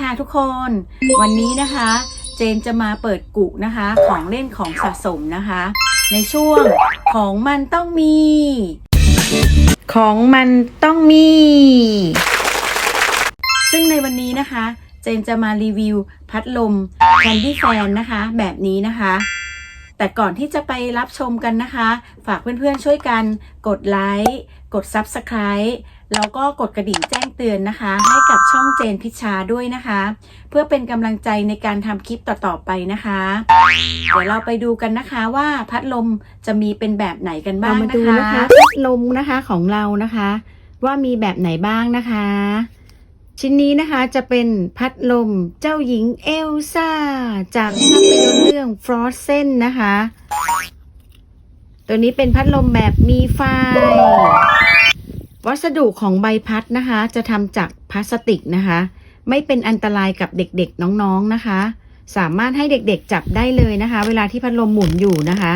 ค่ะทุกคน วันนี้นะคะ เจนจะมาเปิดกุนะคะ ของเล่นของสะสมนะคะ ในช่วงของมันต้องมี ของมันต้องมี ซึ่งในวันนี้นะคะ เจนจะมารีวิวพัดลม Candy Fan นะคะ แบบนี้นะคะแต่ก่อนที่จะไปรับชมกันนะคะ ฝากเพื่อนๆช่วยกัน กดไลค์ กด Subscribe แล้วก็กดกระดิ่งแจ้งเตือนนะคะ ให้กับช่องเจนพิชาด้วยนะคะ เพื่อเป็นกำลังใจในการทำคลิปต่อๆไปนะคะ เดี๋ยวเราไปดูกันนะคะว่าพัดลมจะมีเป็นแบบไหนกันบ้างเรามาดูนะคะคะพัดลมนะคะของเรานะคะ ว่ามีแบบไหนบ้างนะคะ ชิ้นนี้นะคะจะเป็นพัดลมเจ้าหญิงเอลซ่า จากภาพยนตร์เรื่อง Frozen นะคะ ตัวนี้เป็นพัดลมแบบมีไฟ วัสดุของใบพัดนะคะ จะทำจากพลาสติกนะคะ ไม่เป็นอันตรายกับเด็กๆน้องๆนะคะ สามารถให้เด็กๆจับได้เลยนะคะ เวลาที่พัดลมหมุนอยู่นะคะ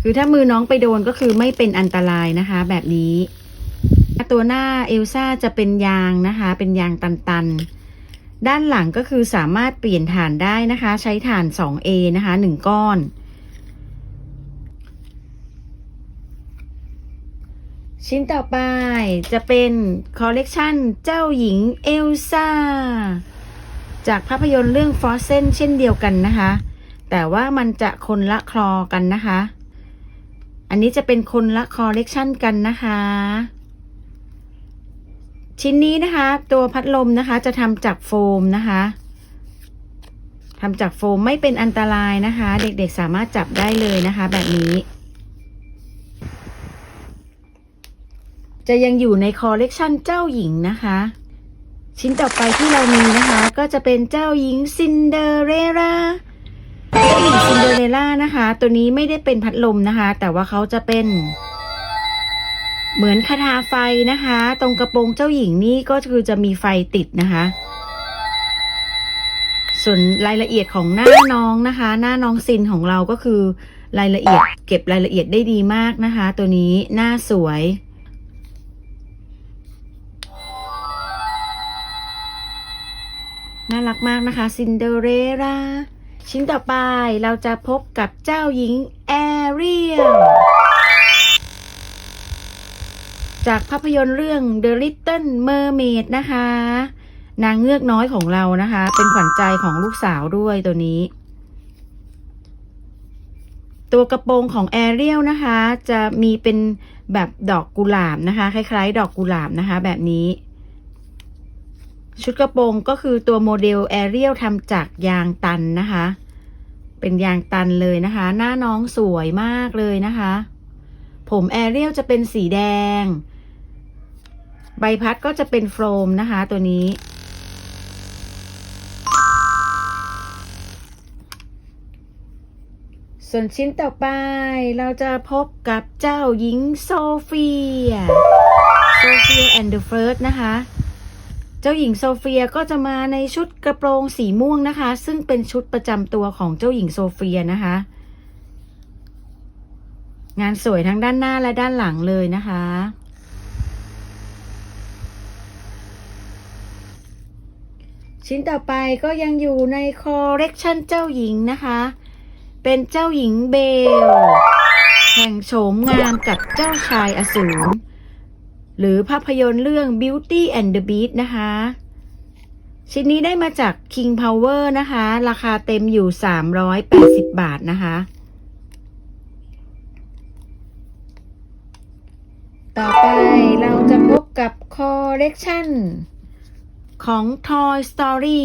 คือถ้ามือน้องไปโดนก็คือไม่เป็นอันตรายนะคะ แบบนี้ตัวหน้าเอลซ่าจะเป็นยางนะคะ เป็นยางตันๆ ด้านหลังก็คือสามารถเปลี่ยนฐานได้นะคะ ใช้ฐาน 2A นะคะ 1 ก้อน ชิ้นต่อไปจะเป็นคอลเลกชันเจ้าหญิงเอลซ่า จากภาพยนตร์เรื่อง Frozen เช่นเดียวกันนะคะ แต่ว่ามันจะคนละคลอกันนะคะ อันนี้จะเป็นคนละคอลเลกชันกันนะคะ ชิ้นนี้นะคะ ตัวพัดลมนะคะจะทำจากโฟมนะคะทำจากโฟมไม่เป็นอันตรายนะคะ เด็กๆสามารถจับได้เลยนะคะ แบบนี้ จะยังอยู่ในคอลเลกชันเจ้าหญิงนะคะ ชิ้นต่อไปที่เรามีนะคะ ก็จะเป็นเจ้าหญิงซินเดอเรล่าเจ้าหญิงซินเดอเรลล่านะคะ ตัวนี้ไม่ได้เป็นพัดลมนะคะ แต่ว่าเขาจะเป็น เหมือนคาถาไฟนะคะ ตรงกระโปรงเจ้าหญิงนี่ก็คือจะมีไฟติดนะคะ ส่วนรายละเอียดของหน้าน้องนะคะ หน้าน้องซินของเราก็คือรายละเอียด เก็บรายละเอียดได้ดีมากนะคะ ตัวนี้หน้าสวย น่ารักมากนะคะซินเดอเรล่าชิ้นต่อไปเราจะพบกับเจ้าหญิงแอเรียลจากภาพยนตร์เรื่อง The Little Mermaid นะคะ นางเงือกน้อยของเรานะคะ เป็นขวัญใจของลูกสาวด้วยตัวนี้ ตัวกระโปรงของแอเรียลนะคะ จะมีเป็นแบบดอกกุหลาบนะคะ คล้ายๆ ดอกกุหลาบนะคะ แบบนี้ ชุดกระโปรงก็คือตัวโมเดลแอเรียลทำจากยางตันนะคะ เป็นยางตันเลยนะคะ หน้าน้องสวยมากเลยนะคะ ผมแอเรียลจะเป็นสีแดง ใบพัดก็จะเป็นโฟมนะคะ ตัวนี้ ส่วนชิ้นต่อไปเราจะพบกับเจ้าหญิงโซเฟีย โซเฟียแอนด์เดอะเฟิร์สนะคะ เจ้าหญิงโซเฟียก็จะมาในชุดกระโปรงสีม่วงนะคะ ซึ่งเป็นชุดประจำตัวของเจ้าหญิงโซเฟียนะคะ งานสวยทั้งด้านหน้าและด้านหลังเลยนะคะ ชิ้นต่อไปก็ยังอยู่ในคอเลกชันเจ้าหญิงนะคะ เป็นเจ้าหญิงเบล แห่งโฉมงามกับเจ้าชายอสูร หรือภาพยนตร์เรื่อง Beauty and the Beast นะคะ ชิ้นนี้ได้มาจาก King Power นะคะ ราคาเต็มอยู่ 380 บาทนะคะ ต่อไปเราจะพบกับคอลเลกชันของ Toy Story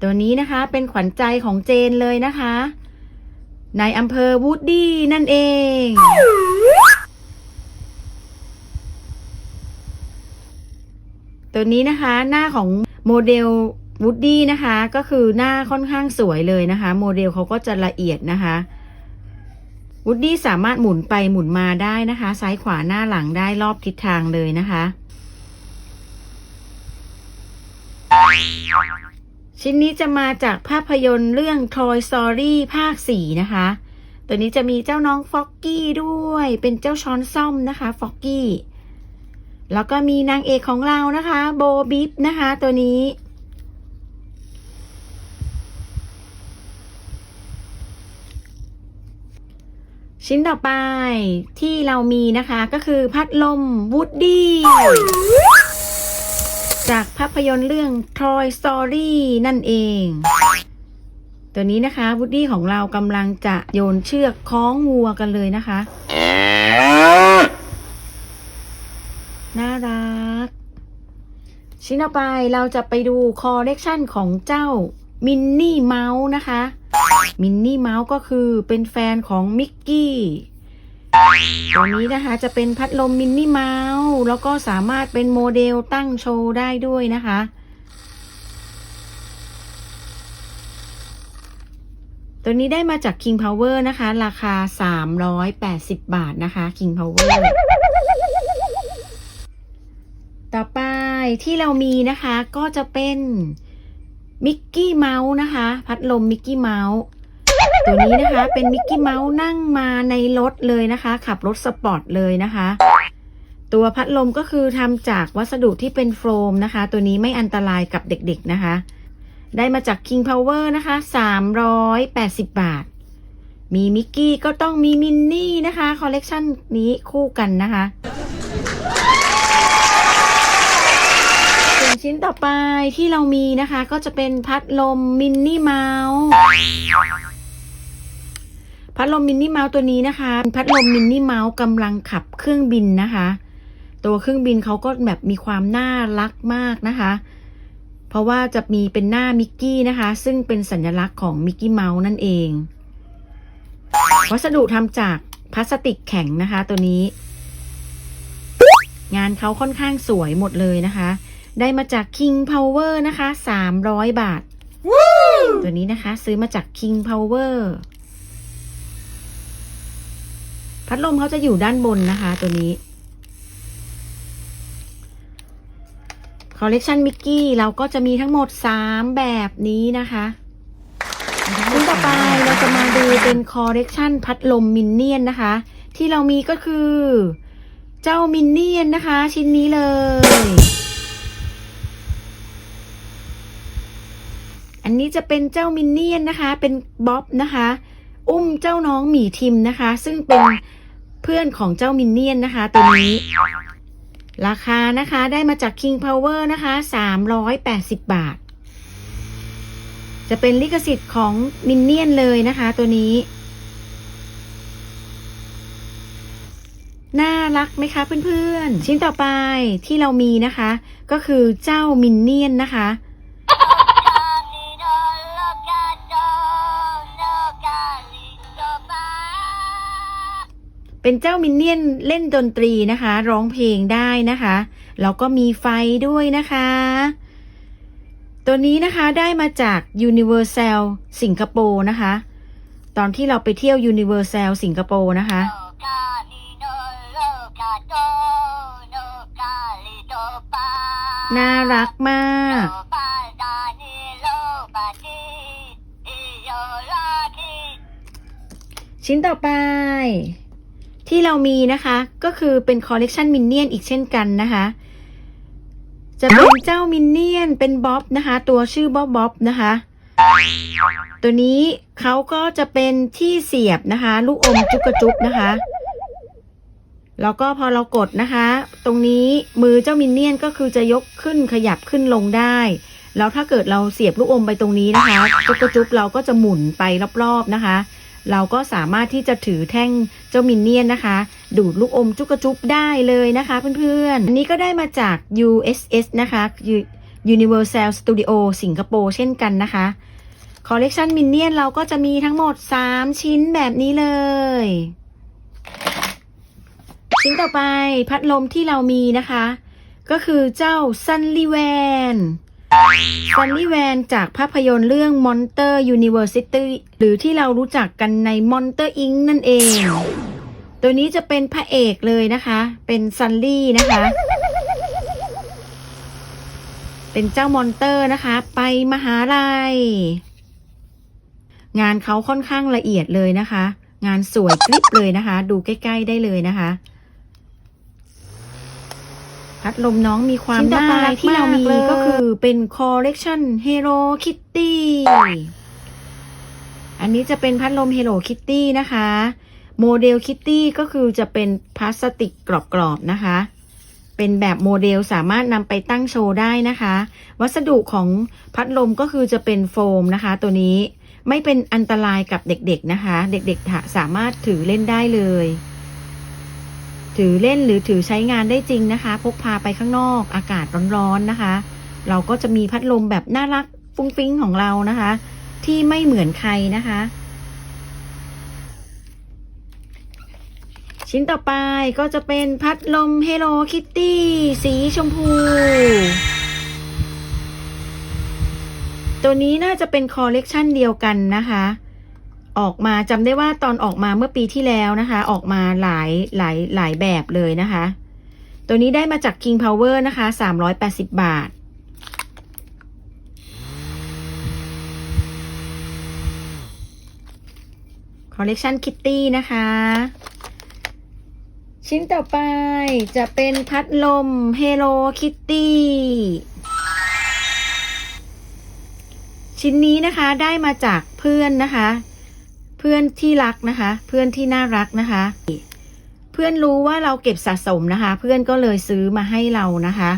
ตัวนี้นะคะเป็นขวัญใจของเจนเลยนะคะ ในอำเภอวูดดี้นั่นเอง ตัวนี้นะคะหน้าของโมเดลวูดดี้นะคะ ก็คือหน้าค่อนข้างสวยเลยนะคะ โมเดลเขาก็จะละเอียดนะคะวูดดี้สามารถหมุนไปหมุนมาได้นะคะ ซ้ายขวาหน้าหลังได้รอบทิศทางเลยนะคะ ชิ้นนี้จะมาจากภาพยนตร์เรื่อง Toy Story ภาค 4 นะคะ ตัวนี้จะมีเจ้าน้องฟ็อกกี้ด้วย เป็นเจ้าช้อนซ่อมนะคะฟ็อกกี้ แล้วก็มีนางเอกของเรานะคะ โบบิฟนะคะ ตัวนี้ ชิ้นต่อไปที่เรามีนะคะก็คือพัดลมวูดดี้จากภาพยนตร์เรื่อง Toy Story นั่นเอง ตัวนี้นะคะวูดดี้ของเรากำลังจะโยนเชือกคล้องวัวกันเลยนะคะ น่ารัก ชิ้นต่อไปเราจะไปดูคอลเลกชันของเจ้ามินนี่เมาส์นะคะ มินนี่เมาส์ก็คือเป็นแฟนของมิกกี้ตัวนี้นะคะจะเป็นพัดลมมินนี่เมาส์แล้วก็สามารถเป็นโมเดลตั้งโชว์ได้ด้วยนะคะ ตัวนี้ได้มาจาก King Power นะคะ ราคา 380 บาทนะคะ King Power ต่อไป ที่เรามีนะคะก็จะเป็นมิกกี้เมาส์นะคะ พัดลมมิกกี้เมาส์ตัวนี้นะคะเป็นมิกกี้เมาส์นั่งมาในรถเลยนะคะ ขับรถสปอร์ตเลยนะคะ ตัวพัดลมก็คือทำจากวัสดุที่เป็นโฟมนะคะ ตัวนี้ไม่อันตรายกับเด็กๆนะคะ ได้มาจาก King Power นะคะ 380 บาท มีมิกกี้ก็ต้องมีมินนี่นะคะ คอลเลกชันนี้คู่กันนะคะ ส่วน ชิ้นต่อไปที่เรามีนะคะ ก็จะเป็นพัดลมมินนี่เมาส์พัดลมมินนี่เมาส์ตัวนี้นะคะ พัดลมมินนี่เมาส์กำลังขับเครื่องบินนะคะ ตัวเครื่องบินเขาก็แบบมีความน่ารักมากนะคะ เพราะว่าจะมีเป็นหน้ามิกกี้นะคะ ซึ่งเป็นสัญลักษณ์ของมิกกี้เมาส์นั่นเอง วัสดุทำจากพลาสติกแข็งนะคะ ตัวนี้ งานเขาค่อนข้างสวยหมดเลยนะคะ ได้มาจาก King Power นะคะ 300 บาท ตัวนี้นะคะ ซื้อมาจาก King Power พัดลมเขาจะอยู่ด้านบนนะคะ ตัวนี้คอลเลกชันมิกกี้เราก็จะมีทั้งหมด 3 แบบนี้นะคะชิ้นต่อไปเราจะมาดูเป็นคอลเลกชันพัดลมมินเนี่ยนนะคะ ที่เรามีก็คือ เจ้ามินเนี่ยนนะคะ ชิ้นนี้เลย อันนี้จะเป็นเจ้ามินเนี่ยนนะคะ เป็นบ๊อบนะคะ อุ้มเจ้าน้องหมีทิมนะคะ ซึ่งเป็นเพื่อนของเจ้ามินเนี่ยนนะคะตัวนี้ ราคานะคะได้มาจาก King Power นะคะ 380 บาท จะเป็นลิขสิทธิ์ของมินเนี่ยนเลยนะคะ ตัวนี้ น่ารักไหมคะเพื่อนๆ ชิ้นต่อไปที่เรามีนะคะ ก็คือเจ้ามินเนี่ยนนะคะ เป็นเจ้ามินเนี่ยนเล่นดนตรีนะคะ ร้องเพลงได้นะคะแล้วก็มีไฟด้วยนะคะ ตัวนี้นะคะได้มาจาก Universal สิงคโปร์นะคะ ตอนที่เราไปเที่ยว Universal สิงคโปร์นะคะน่ารักมาก ชิ้นต่อไป ที่เรามีนะคะก็คือเป็นคอลเลกชันมินเนี่ยนอีกเช่นกันนะคะ จะเป็นเจ้ามินเนี่ยนเป็นบ๊อบนะคะ ตัวชื่อบ๊อบบ๊อบนะคะ ตัวนี้เขาก็จะเป็นที่เสียบนะคะ ลูกอมจุกกระจุกนะคะ แล้วก็พอเรากดนะคะ ตรงนี้มือเจ้ามินเนี่ยนก็คือจะยกขึ้นขยับขึ้นลงได้ แล้วถ้าเกิดเราเสียบลูกอมไปตรงนี้นะคะจุกกระจุกเราก็จะหมุนไปรอบๆนะคะ เราก็สามารถที่จะถือแท่งเจ้ามินเนี่ยนนะคะ ดูดลูกอมจุกจุบได้เลยนะคะเพื่อนๆ อันนี้ก็ได้มาจาก USS นะคะ Universal Studio สิงคโปร์เช่นกันนะคะคอลเลกชันมินเนี่ยนเราก็จะมีทั้งหมด 3 ชิ้นแบบนี้เลย ชิ้นต่อไปพัดลมที่เรามีนะคะ ก็คือเจ้า Sunny Van ซันนี่แวนจากภาพยนตร์เรื่อง Monster University หรือที่เรารู้จักกันใน Monster Inc นั่นเอง ตัวนี้จะเป็นพระเอกเลยนะคะ เป็นซันลี่นะคะ เป็นเจ้ามอนเตอร์นะคะ ไปมหาลัย งานเขาค่อนข้างละเอียดเลยนะคะ งานสวยกริบเลยนะคะ ดูใกล้ๆได้เลยนะคะพัดลมน้องมีความชิ้นต่อน่ารักที่เรามีก็คือ เป็นคอลเลกชัน Hello Kitty อันนี้จะเป็นพัดลม Hello Kitty นะคะ โมเดล Kitty ก็คือจะเป็นพลาสติกกรอบๆนะคะ เป็นแบบโมเดลสามารถนำไปตั้งโชว์ได้นะคะ วัสดุของพัดลมก็คือจะเป็นโฟมนะคะ ตัวนี้ไม่เป็นอันตรายกับเด็กๆนะคะ เด็กๆสามารถถือเล่นได้เลย ถือเล่นหรือถือใช้งานได้จริงนะคะ พกพาไปข้างนอกอากาศร้อนๆนะคะ เราก็จะมีพัดลมแบบน่ารักฟุ้งฟิ้งของเรานะคะ ที่ไม่เหมือนใครนะคะ ชิ้นต่อไปก็จะเป็นพัดลม Hello Kitty สีชมพู ตัวนี้น่าจะเป็นคอลเลกชันเดียวกันนะคะออกมาจำได้ว่าตอนออกมาเมื่อปีที่แล้วนะคะ ออกมาหลายหลายหลายแบบเลยนะคะ ตัวนี้ได้มาจาก King Power นะคะ 380 บาท คอลเลกชันคิตตี้นะคะ ชิ้นต่อไปจะเป็นพัดลม Hello Kitty ชิ้นนี้นะคะได้มาจากเพื่อนนะคะ เพื่อนที่รักนะคะ เพื่อนที่น่ารักนะคะ เพื่อนรู้ว่าเราเก็บสะสมนะคะ เพื่อนก็เลยซื้อมาให้เรานะคะ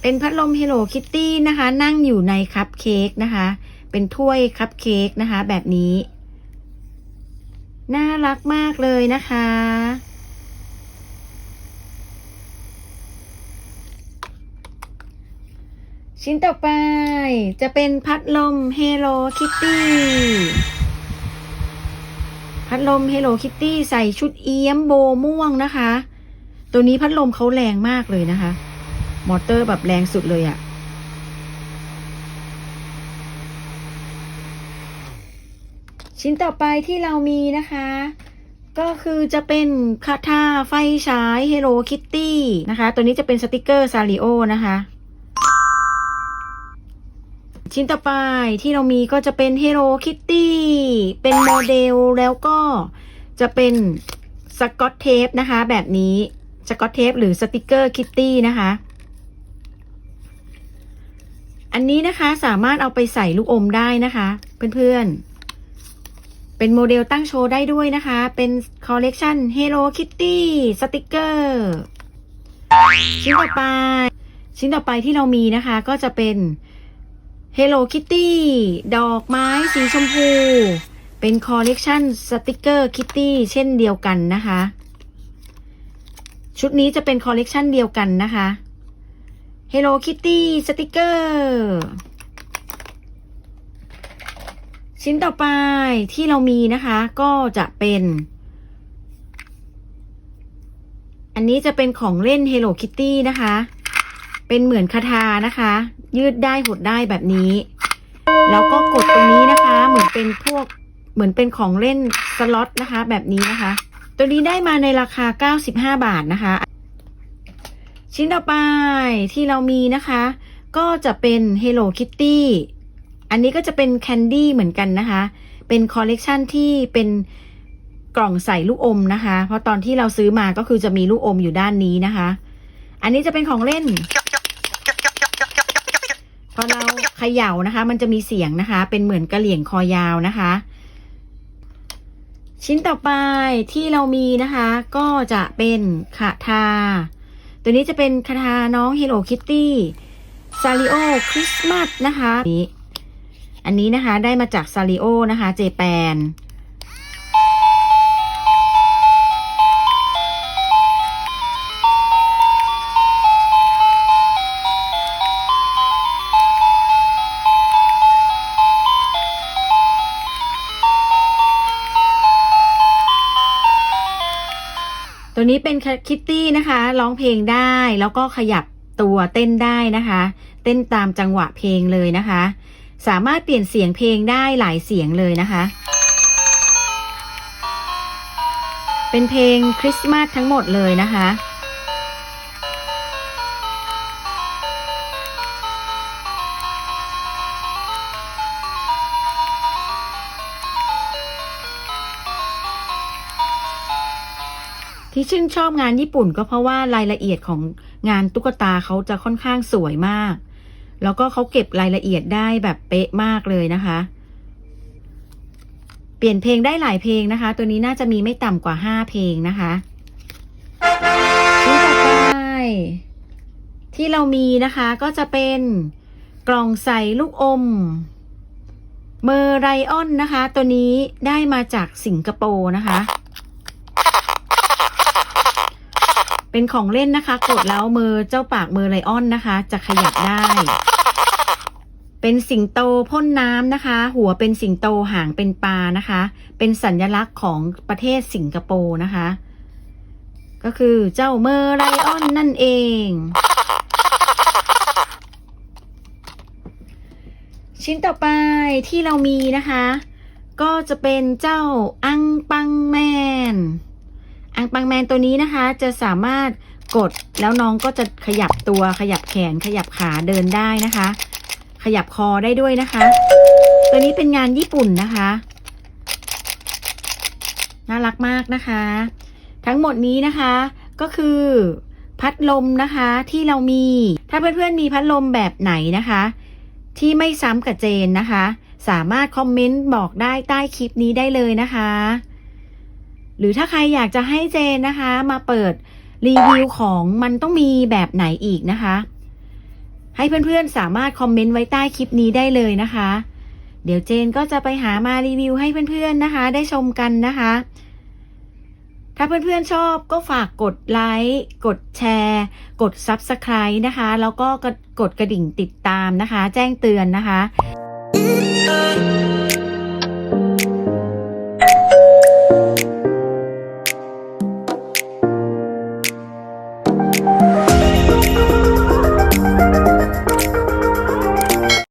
เป็นพัดลม Hello Kitty นะคะ นั่งอยู่ในคัพเค้กนะคะ เป็นถ้วยคัพเค้กนะคะ แบบนี้ น่ารักมากเลยนะคะ ชิ้นต่อไปจะเป็นพัดลม Hello Kitty พัดลม Hello Kitty ใส่ชุดเอี้ยมโบม่วงนะคะ ตัวนี้พัดลมเขาแรงมากเลยนะคะ มอเตอร์แบบแรงสุดเลยอะ่ะ ชิ้นต่อไปที่เรามีนะคะ ก็คือจะเป็นคาถาไฟฉาย Hello Kitty นะคะ ตัวนี้จะเป็นสติกเกอร์ซาริโอนะคะ ชิ้นต่อไปที่เรามีก็จะเป็น Hello Kitty เป็นโมเดลแล้วก็จะเป็นสกอตเทปนะคะ แบบนี้สกอตเทปหรือสติกเกอร์คิตตี้นะคะ อันนี้นะคะสามารถเอาไปใส่ลูกอมได้นะคะ เพื่อนๆ เป็นโมเดลตั้งโชว์ได้ด้วยนะคะ เป็นคอลเลกชัน Hello Kitty สติกเกอร์ชิ้นต่อไป ชิ้นต่อไปที่เรามีนะคะ ก็จะเป็น Hello Kitty ดอกไม้สีชมพู เป็นคอลเลกชันสติกเกอร์คิตตี้เช่นเดียวกันนะคะ ชุดนี้จะเป็นคอลเลกชันเดียวกันนะคะ Hello Kitty สติกเกอร์ ชิ้นต่อไปที่เรามีนะคะ ก็จะเป็น อันนี้จะเป็นของเล่น Hello Kitty นะคะ เป็นเหมือนคาถานะคะ ยืดได้หดได้แบบนี้ แล้วก็กดตรงนี้นะคะ เหมือนเป็นพวกเหมือนเป็นของเล่นสล็อตนะคะ แบบนี้นะคะ ตัวนี้ได้มาในราคา 95 บาทนะคะ ชิ้นต่อไปที่เรามีนะคะ ก็จะเป็น Hello Kitty อันนี้ก็จะเป็นแคนดี้เหมือนกันนะคะ เป็นคอลเลกชันที่เป็นกล่องใส่ลูกอมนะคะ เพราะตอนที่เราซื้อมาก็คือจะมีลูกอมอยู่ด้านนี้นะคะ อันนี้จะเป็นของเล่น พอเราเขย่านะคะ มันจะมีเสียงนะคะ เป็นเหมือนกระเหลี่ยงคอยาวนะคะ ชิ้นต่อไปที่เรามีนะคะ ก็จะเป็นคาทา ตัวนี้จะเป็นคาทาน้อง Hello Kitty ซาริโอคริสต์มาสนะคะนี้ อันนี้นะคะได้มาจากซาริโอนะคะเจแปนตัวนี้เป็นคิตตี้นะคะ ร้องเพลงได้แล้วก็ขยับตัวเต้นได้นะคะ เต้นตามจังหวะเพลงเลยนะคะ สามารถเปลี่ยนเสียงเพลงได้หลายเสียงเลยนะคะ เป็นเพลงคริสต์มาสทั้งหมดเลยนะคะ ที่ชื่นชอบงานญี่ปุ่นก็เพราะว่ารายละเอียดของงานตุ๊กตาเขาจะค่อนข้างสวยมาก แล้วก็เขาเก็บรายละเอียดได้แบบเป๊ะมากเลยนะคะ เปลี่ยนเพลงได้หลายเพลงนะคะ ตัวนี้น่าจะมีไม่ต่ำกว่า 5 เพลงนะคะชิ้นต่อไปที่เรามีนะคะก็จะเป็นกล่องใส่ลูกอม เมอร์ไรออนนะคะ ตัวนี้ได้มาจากสิงคโปร์นะคะ เป็นของเล่นนะคะ กดแล้วมือเจ้าปากเมอร์ไรออนนะคะ จะขยับได้ เป็นสิงโตพ่นน้ำนะคะ หัวเป็นสิงโตหางเป็นปลานะคะ เป็นสัญลักษณ์ของประเทศสิงคโปร์นะคะ ก็คือเจ้าเมอร์ไรออนนั่นเอง ชิ้นต่อไปที่เรามีนะคะ ก็จะเป็นเจ้าอังปังแมน อังปังแมนตัวนี้นะคะจะสามารถกดแล้วน้องก็จะขยับตัวขยับแขนขยับขาเดินได้นะคะ ขยับคอได้ด้วยนะคะ ตัวนี้เป็นงานญี่ปุ่นนะคะ น่ารักมากนะคะ ทั้งหมดนี้นะคะก็คือพัดลมนะคะที่เรามี ถ้าเพื่อนๆมีพัดลมแบบไหนนะคะ ที่ไม่ซ้ำกับเจนนะคะ สามารถคอมเมนต์บอกได้ใต้คลิปนี้ได้เลยนะคะ หรือถ้าใครอยากจะให้เจนนะคะ มาเปิดรีวิวของมันต้องมีแบบไหนอีกนะคะ ให้เพื่อนๆสามารถคอมเมนต์ไว้ใต้คลิปนี้ได้เลยนะคะ เดี๋ยวเจนก็จะไปหามารีวิวให้เพื่อนๆนะคะ ได้ชมกันนะคะ ถ้าเพื่อนๆชอบก็ฝากกดไลค์กดแชร์ กด Subscribe นะคะ แล้วก็กดกระดิ่งติดตามนะคะ แจ้งเตือนนะคะ